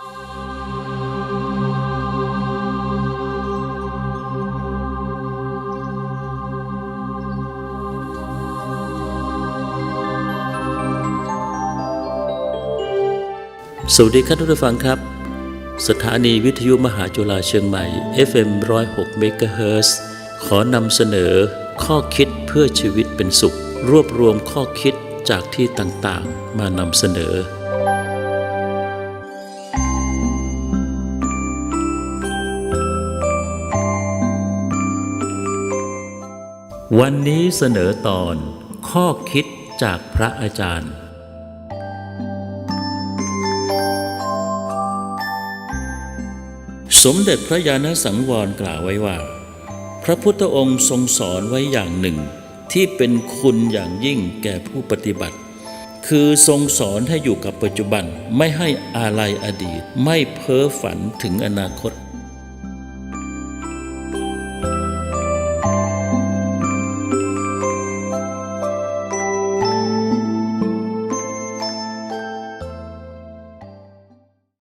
สวัสดีครับทุกท่านฟังครับ สถานีวิทยุมหาจุฬาเชียงใหม่ FM 106 MHz ขอนำเสนอข้อคิดเพื่อชีวิตเป็นสุข รวบรวมข้อคิดจากที่ต่างๆ มานำเสนอ วันนี้เสนอตอนข้อคิดจากพระอาจารย์ สมเด็จพระยาณสังวรกล่าวไว้ว่า พระพุทธองค์ทรงสอนไว้อย่างหนึ่ง ที่เป็นคุณอย่างยิ่งแก่ผู้ปฏิบัติ คือทรงสอนให้อยู่กับปัจจุบันไม่ให้อาลัยอดีต ไม่เพ้อฝันถึงอนาคต